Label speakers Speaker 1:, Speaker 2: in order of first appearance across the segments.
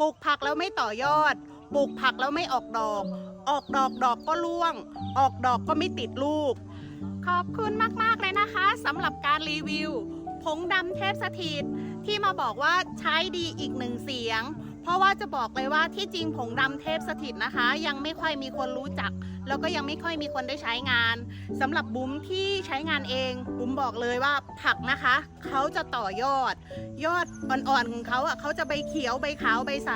Speaker 1: ปลูกผักแล้วไม่ต่อยอด ปลูกผักแล้วไม่ออกดอก ออกดอกดอกก็ร่วง ออกดอกก็ไม่ติดลูก ขอบคุณมากๆเลยนะคะสำหรับการรีวิว ผงดำเทพสถิตที่มาบอกว่าใช้ดีอีกหนึ่งเสียง เพราะว่าจะบอกเลยว่าที่จริงผงดำเทพสถิตนะคะ ยังไม่ค่อยมีคนรู้จัก แล้วก็ยังไม่ค่อยมีคนได้ใช้งานสำหรับบุ้มที่ใช้งานเอง บุ้มบอกเลยว่าผักนะคะเขาจะต่อยอด ยอดอ่อนๆของเขาอะเขาจะใบเขียวใบขาวใบใส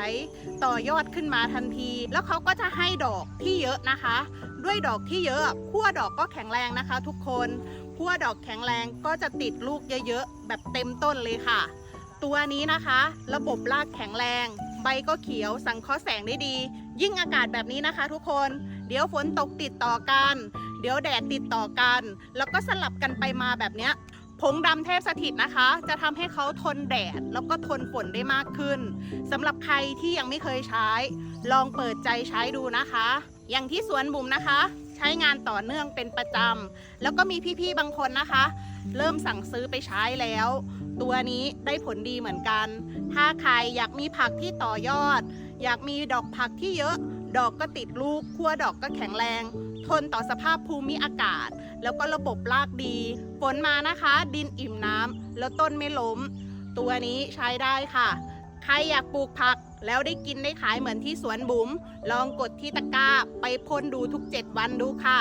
Speaker 1: ต่อยอดขึ้นมาทันที แล้วเขาก็จะให้ดอกที่เยอะนะคะ ด้วยดอกที่เยอะขั้วดอกก็แข็งแรงนะคะ ทุกคนขั้วดอกแข็งแรงก็จะติดลูกเยอะๆแบบเต็มต้นเลยค่ะ ตัวนี้นะคะ ระบบรากแข็งแรง ใบก็เขียวสังเคราะห์แสงได้ดี ยิ่งอากาศแบบนี้นะคะ ทุกคน เดี๋ยวฝนตกติดต่อกัน เดี๋ยวแดดติดต่อกัน แล้วก็สลับกันไปมาแบบเนี้ยผงดำเทพสถิตนะคะ จะทำให้เขาทนแดดแล้วก็ทนฝนได้มากขึ้นสำหรับใครที่ยังไม่เคยใช้ ลองเปิดใจใช้ดูนะคะ อย่างที่สวนบุ๋มนะคะ ใช้งานต่อเนื่องเป็นประจำแล้วก็มีพี่ๆบางคนนะคะ เริ่มสั่งซื้อไปใช้แล้ว ตัวนี้ได้ผลดีเหมือนกัน ถ้าใครอยากมีผักที่ต่อยอด อยากมีดอกผักที่เยอะ ดอกก็ติดลูกขั้วดอกก็แข็งแรง ทนต่อสภาพภูมิอากาศ แล้วก็ระบบรากดี ฝนมานะคะ ดินอิ่มน้ำแล้วต้นไม่ล้ม ตัวนี้ใช้ได้ค่ะ ใครอยากปลูกผักแล้วได้กินได้ขายเหมือนที่สวนบุ๋ม ลองกดที่ตะกร้าไปพ่นดูทุก 7 วันดูค่ะ